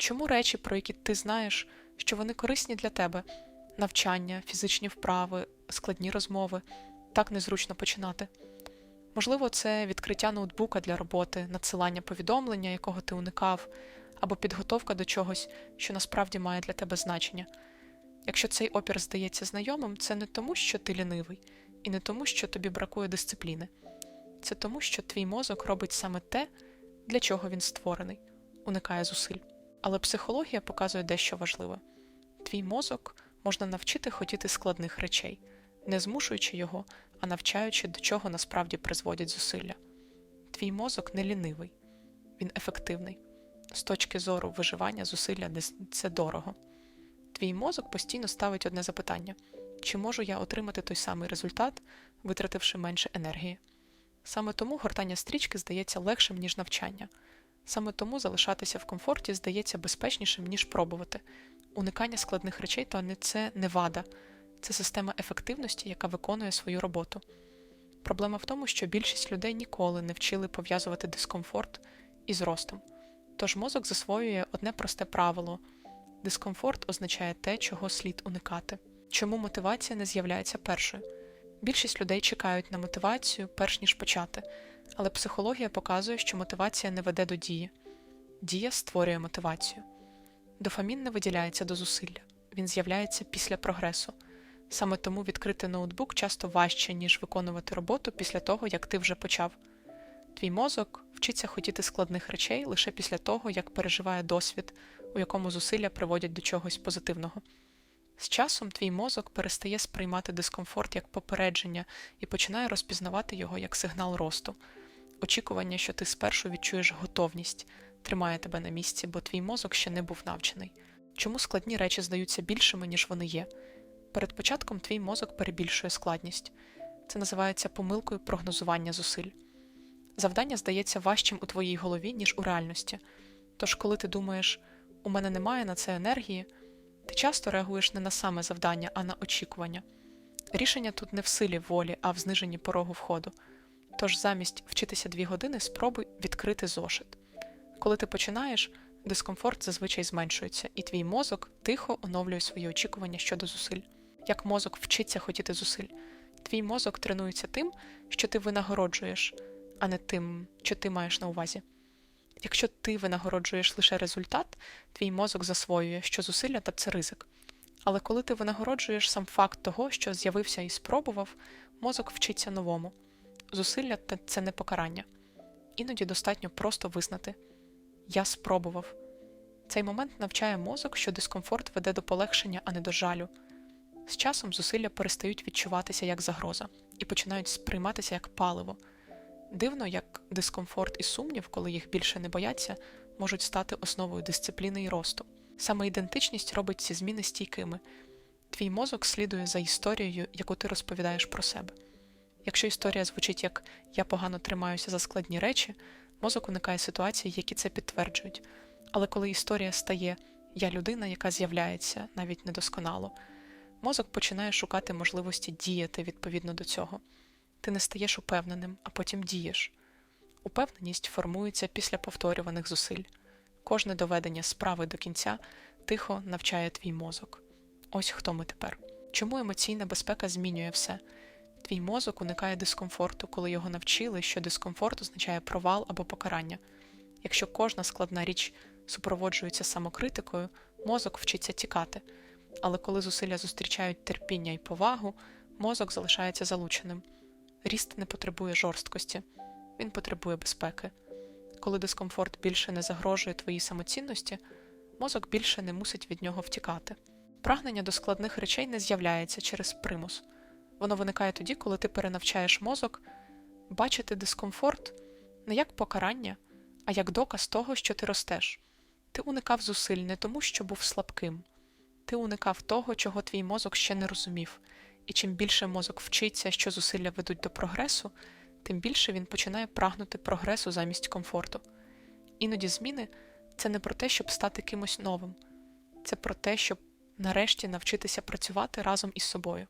Чому речі, про які ти знаєш, що вони корисні для тебе навчання, фізичні вправи, складні розмови, так незручно починати? Можливо, це відкриття ноутбука для роботи, надсилання повідомлення, якого ти уникав, або підготовка до чогось, що насправді має для тебе значення. Якщо цей опір здається знайомим, це не тому, що ти лінивий, і не тому, що тобі бракує дисципліни. Це тому, що твій мозок робить саме те, для чого він створений, уникає зусиль. Але психологія показує дещо важливе: твій мозок можна навчити хотіти складних речей, не змушуючи його, а навчаючи, до чого насправді призводять зусилля. Твій мозок не лінивий, він ефективний. З точки зору виживання зусилля це дорого. Твій мозок постійно ставить одне запитання: чи можу я отримати той самий результат, витративши менше енергії? Саме тому гортання стрічки здається легшим, ніж навчання. Саме тому залишатися в комфорті здається безпечнішим, ніж пробувати. Уникання складних речей то не це не вада, це система ефективності, яка виконує свою роботу. Проблема в тому, що більшість людей ніколи не вчили пов'язувати дискомфорт із ростом. Тож мозок засвоює одне просте правило: дискомфорт означає те, чого слід уникати. Чому мотивація не з'являється першою? Більшість людей чекають на мотивацію, перш ніж почати, але психологія показує, що мотивація не веде до дії. Дія створює мотивацію. Дофамін не виділяється до зусилля, він з'являється після прогресу. Саме тому відкрити ноутбук часто важче, ніж виконувати роботу після того, як ти вже почав. Твій мозок вчиться хотіти складних речей лише після того, як переживає досвід, у якому зусилля приводять до чогось позитивного. З часом твій мозок перестає сприймати дискомфорт як попередження і починає розпізнавати його як сигнал росту. Очікування, що ти спершу відчуєш готовність, тримає тебе на місці, бо твій мозок ще не був навчений. Чому складні речі здаються більшими, ніж вони є? Перед початком твій мозок перебільшує складність. Це називається помилкою прогнозування зусиль. Завдання здається важчим у твоїй голові, ніж у реальності. Тож, коли ти думаєш, у мене немає на це енергії, ти часто реагуєш не на саме завдання, а на очікування. Рішення тут не в силі волі, а в зниженні порогу входу. Тож замість вчитися дві години спробуй відкрити зошит. Коли ти починаєш, дискомфорт зазвичай зменшується, і твій мозок тихо оновлює свої очікування щодо зусиль. Як мозок вчиться хотіти зусиль, твій мозок тренується тим, що ти винагороджуєш, а не тим, що ти маєш на увазі. Якщо ти винагороджуєш лише результат, твій мозок засвоює, що зусилля та це ризик. Але коли ти винагороджуєш сам факт того, що з'явився і спробував, мозок вчиться новому. Зусилля це не покарання. Іноді достатньо просто визнати Я спробував. Цей момент навчає мозок, що дискомфорт веде до полегшення, а не до жалю. З часом зусилля перестають відчуватися як загроза і починають сприйматися як паливо. Дивно, як дискомфорт і сумнів, коли їх більше не бояться, можуть стати основою дисципліни і росту. Саме ідентичність робить ці зміни стійкими. Твій мозок слідує за історією, яку ти розповідаєш про себе. Якщо історія звучить як я погано тримаюся за складні речі, мозок уникає ситуацій, які це підтверджують. Але коли історія стає я людина, яка з'являється навіть недосконало, мозок починає шукати можливості діяти відповідно до цього. Ти не стаєш упевненим, а потім дієш. Упевненість формується після повторюваних зусиль. Кожне доведення справи до кінця тихо навчає твій мозок. Ось хто ми тепер. Чому емоційна безпека змінює все? Твій мозок уникає дискомфорту, коли його навчили, що дискомфорт означає провал або покарання. Якщо кожна складна річ супроводжується самокритикою, мозок вчиться тікати. Але коли зусилля зустрічають терпіння і повагу, мозок залишається залученим. Ріст не потребує жорсткості, він потребує безпеки. Коли дискомфорт більше не загрожує твоїй самоцінності, мозок більше не мусить від нього втікати. Прагнення до складних речей не з'являється через примус. Воно виникає тоді, коли ти перенавчаєш мозок бачити дискомфорт не як покарання, а як доказ того, що ти ростеш. Ти уникав зусиль не тому, що був слабким, ти уникав того, чого твій мозок ще не розумів, і чим більше мозок вчиться, що зусилля ведуть до прогресу, тим більше він починає прагнути прогресу замість комфорту. Іноді зміни це не про те, щоб стати кимось новим, це про те, щоб нарешті навчитися працювати разом із собою.